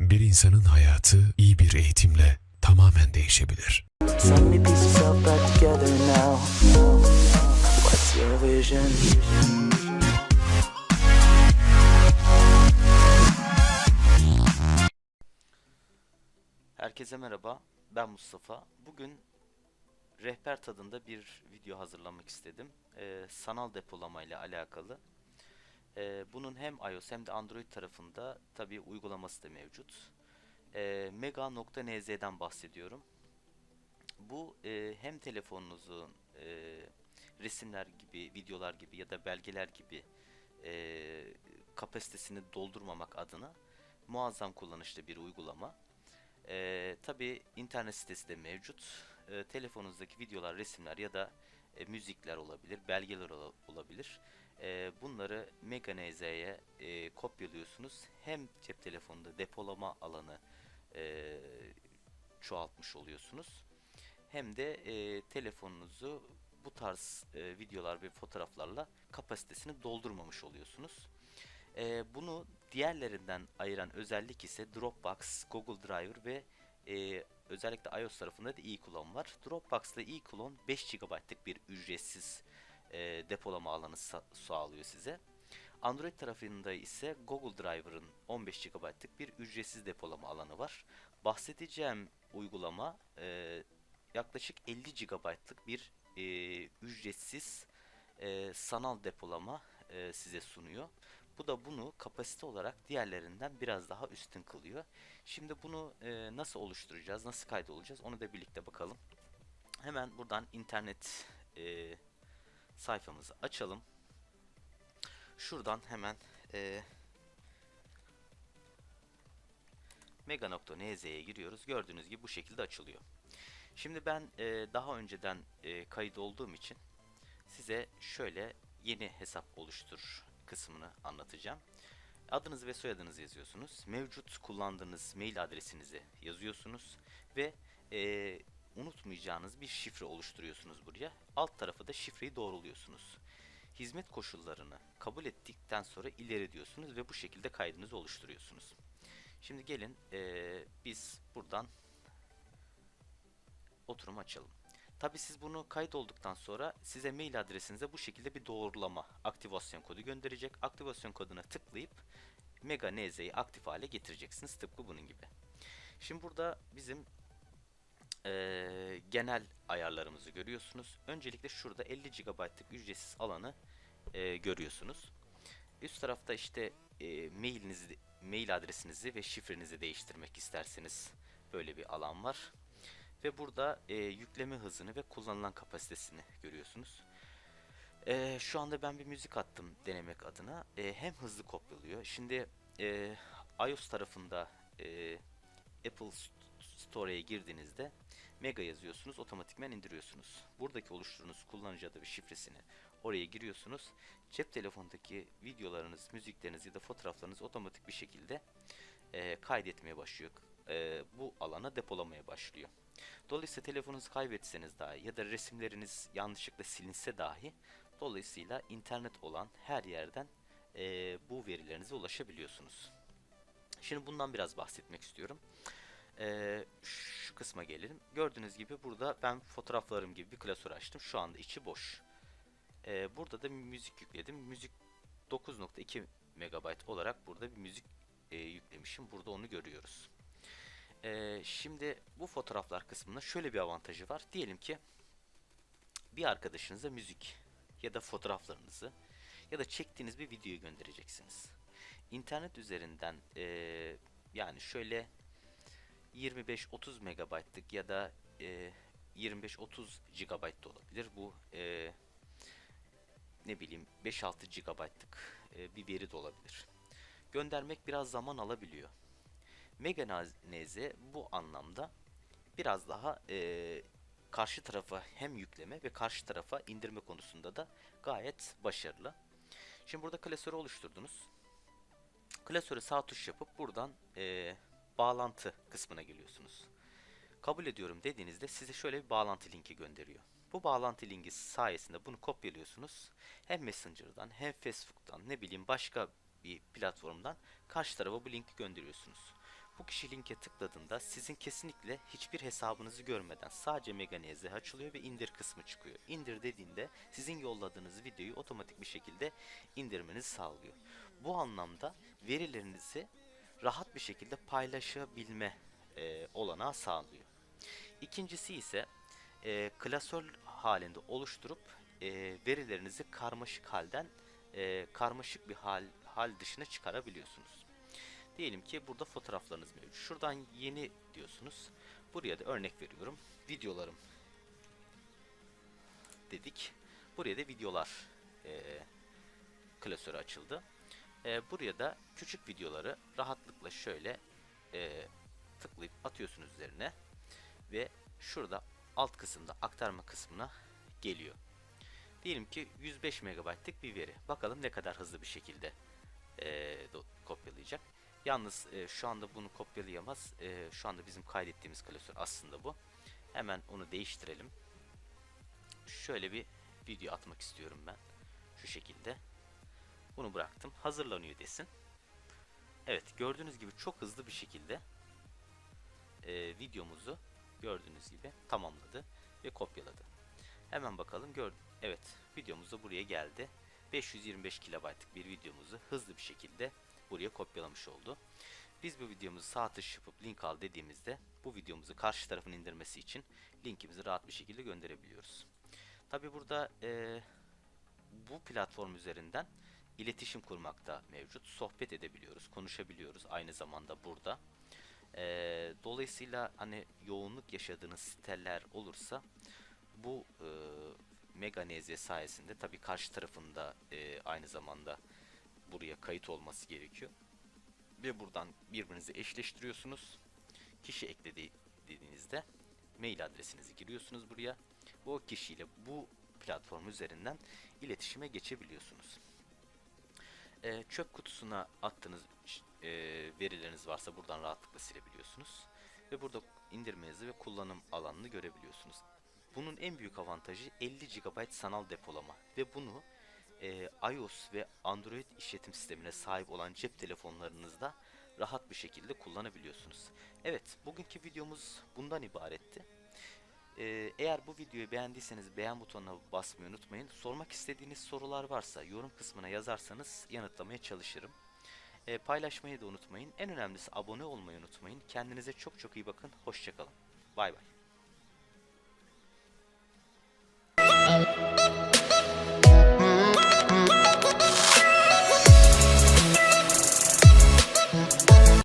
Bir insanın hayatı iyi bir eğitimle tamamen değişebilir. Herkese merhaba, ben Mustafa. Bugün rehber tadında bir video hazırlamak istedim. Ee, sanal depolama ile alakalı. Ee, bunun hem iOS hem de Android tarafında tabi uygulaması da mevcut. Ee, Mega.nz'den bahsediyorum. Bu e, hem telefonunuzun e, resimler gibi, videolar gibi ya da belgeler gibi e, kapasitesini doldurmamak adına muazzam kullanışlı bir uygulama. Ee, Tabi internet sitesi de mevcut. Ee, telefonunuzdaki videolar, resimler ya da e, müzikler olabilir, belgeler ola- olabilir. Ee, bunları Meganez'e e, kopyalıyorsunuz. Hem cep telefonunda depolama alanı e, çoğaltmış oluyorsunuz. Hem de e, telefonunuzu bu tarz e, videolar ve fotoğraflarla kapasitesini doldurmamış oluyorsunuz. Ee, bunu diğerlerinden ayıran özellik ise Dropbox, Google Drive ve e, özellikle iOS tarafında da iClone var. Dropbox'ta iClone 5 GB'lık bir ücretsiz e, depolama alanı sa- sağlıyor size. Android tarafında ise Google Driver'ın 15 GB'lık bir ücretsiz depolama alanı var. Bahsedeceğim uygulama e, yaklaşık 50 GB'lık bir e, ücretsiz e, sanal depolama e, size sunuyor. Bu da bunu kapasite olarak diğerlerinden biraz daha üstün kılıyor. Şimdi bunu e, nasıl oluşturacağız, nasıl kaydolacağız onu da birlikte bakalım. Hemen buradan internet e, sayfamızı açalım. Şuradan hemen e, mega.nz'ye giriyoruz. Gördüğünüz gibi bu şekilde açılıyor. Şimdi ben e, daha önceden e, kayıt olduğum için size şöyle yeni hesap oluştur kısmını anlatacağım. Adınızı ve soyadınızı yazıyorsunuz. Mevcut kullandığınız mail adresinizi yazıyorsunuz ve eee, unutmayacağınız bir şifre oluşturuyorsunuz buraya. Alt tarafa da şifreyi doğruluyorsunuz. Hizmet koşullarını kabul ettikten sonra ileri diyorsunuz ve bu şekilde kaydınızı oluşturuyorsunuz. Şimdi gelin eee, biz buradan oturum açalım. Tabi siz bunu kaydolduktan sonra size mail adresinize bu şekilde bir doğrulama aktivasyon kodu gönderecek. Aktivasyon koduna tıklayıp Mega NZ'yi aktif hale getireceksiniz. Tıpkı bunun gibi. Şimdi burada bizim eee, genel ayarlarımızı görüyorsunuz. Öncelikle şurada 50 GB'lık ücretsiz alanı eee, görüyorsunuz. Üst tarafta işte eee, mailinizi, mail adresinizi ve şifrenizi değiştirmek isterseniz böyle bir alan var. Ve burada e, yükleme hızını ve kullanılan kapasitesini görüyorsunuz. E, şu anda ben bir müzik attım denemek adına. E, hem hızlı kopyalıyor. Şimdi e, iOS tarafında e, Apple Store'ya girdiğinizde Mega yazıyorsunuz, otomatikmen indiriyorsunuz. Buradaki oluşturduğunuz kullanıcı adı ve şifresini oraya giriyorsunuz. Cep telefondaki videolarınız, müzikleriniz ya da fotoğraflarınız otomatik bir şekilde e, kaydetmeye başlıyor. E, bu alana depolamaya başlıyor. Dolayısıyla telefonunuzu kaybetseniz dahi ya da resimleriniz yanlışlıkla silinse dahi dolayısıyla internet olan her yerden eee, bu verilerinize ulaşabiliyorsunuz. Şimdi bundan biraz bahsetmek istiyorum. Eee, şu kısma gelelim. Gördüğünüz gibi burada ben fotoğraflarım gibi bir klasör açtım. Şu anda içi boş. Eee, burada da müzik yükledim. Müzik 9.2 MB olarak burada bir müzik eee, yüklemişim. Burada onu görüyoruz. Ee, şimdi bu fotoğraflar kısmında şöyle bir avantajı var. Diyelim ki bir arkadaşınıza müzik ya da fotoğraflarınızı ya da çektiğiniz bir videoyu göndereceksiniz. İnternet üzerinden ee, yani şöyle 25-30 megabaytlık ya da ee, 25-30 GB da olabilir. Bu ee, ne bileyim 5-6 GB'lık ee, bir veri de olabilir. Göndermek biraz zaman alabiliyor. Meganeze bu anlamda biraz daha eee, karşı tarafa hem yükleme ve karşı tarafa indirme konusunda da gayet başarılı. Şimdi burada klasörü oluşturdunuz. Klasörü sağ tuş yapıp buradan eee, bağlantı kısmına geliyorsunuz. Kabul ediyorum dediğinizde size şöyle bir bağlantı linki gönderiyor. Bu bağlantı linki sayesinde bunu kopyalıyorsunuz. Hem Messenger'dan hem Facebook'tan ne bileyim başka bir platformdan karşı tarafa bu linki gönderiyorsunuz. Bu kişi linke tıkladığında sizin kesinlikle hiçbir hesabınızı görmeden sadece Meganeze açılıyor ve indir kısmı çıkıyor. İndir dediğinde sizin yolladığınız videoyu otomatik bir şekilde indirmenizi sağlıyor. Bu anlamda verilerinizi rahat bir şekilde paylaşabilme e, olanağı sağlıyor. İkincisi ise e, klasör halinde oluşturup e, verilerinizi karmaşık halden e, karmaşık bir hal, hal dışına çıkarabiliyorsunuz. Diyelim ki burada fotoğraflarınız mevcut. Şuradan yeni diyorsunuz. Buraya da örnek veriyorum. Videolarım dedik. Buraya da videolar e, klasörü açıldı. E, buraya da küçük videoları rahatlıkla şöyle e, tıklayıp atıyorsunuz üzerine ve şurada alt kısımda aktarma kısmına geliyor. Diyelim ki 105 MB'lık bir veri. Bakalım ne kadar hızlı bir şekilde e, kopyalayacak. Yalnız e, şu anda bunu kopyalayamaz. E, şu anda bizim kaydettiğimiz klasör aslında bu. Hemen onu değiştirelim. Şöyle bir video atmak istiyorum ben. Şu şekilde. Bunu bıraktım. Hazırlanıyor desin. Evet gördüğünüz gibi çok hızlı bir şekilde e, videomuzu gördüğünüz gibi tamamladı ve kopyaladı. Hemen bakalım gör evet videomuz da buraya geldi. 525 kilobaytlık bir videomuzu hızlı bir şekilde buraya kopyalamış oldu. Biz bu videomuzu sağ tuş yapıp link al dediğimizde bu videomuzu karşı tarafın indirmesi için linkimizi rahat bir şekilde gönderebiliyoruz. Tabi burada e, bu platform üzerinden iletişim kurmakta mevcut. Sohbet edebiliyoruz, konuşabiliyoruz aynı zamanda burada. Ee, dolayısıyla hani yoğunluk yaşadığınız siteler olursa bu e, Mega NZ sayesinde tabii karşı tarafında e, aynı zamanda buraya kayıt olması gerekiyor. Ve buradan birbirinizi eşleştiriyorsunuz. Kişi ekledi dediğinizde mail adresinizi giriyorsunuz buraya. Bu kişiyle bu platform üzerinden iletişime geçebiliyorsunuz. E, çöp kutusuna attığınız e, verileriniz varsa buradan rahatlıkla silebiliyorsunuz. Ve burada indirmenizi ve kullanım alanını görebiliyorsunuz. Bunun en büyük avantajı 50 GB sanal depolama ve bunu e, iOS ve Android işletim sistemine sahip olan cep telefonlarınızda rahat bir şekilde kullanabiliyorsunuz. Evet, bugünkü videomuz bundan ibaretti. Ee, eğer bu videoyu beğendiyseniz beğen butonuna basmayı unutmayın. Sormak istediğiniz sorular varsa yorum kısmına yazarsanız yanıtlamaya çalışırım. Ee, paylaşmayı da unutmayın. En önemlisi abone olmayı unutmayın. Kendinize çok çok iyi bakın. Hoşçakalın. Bay bay.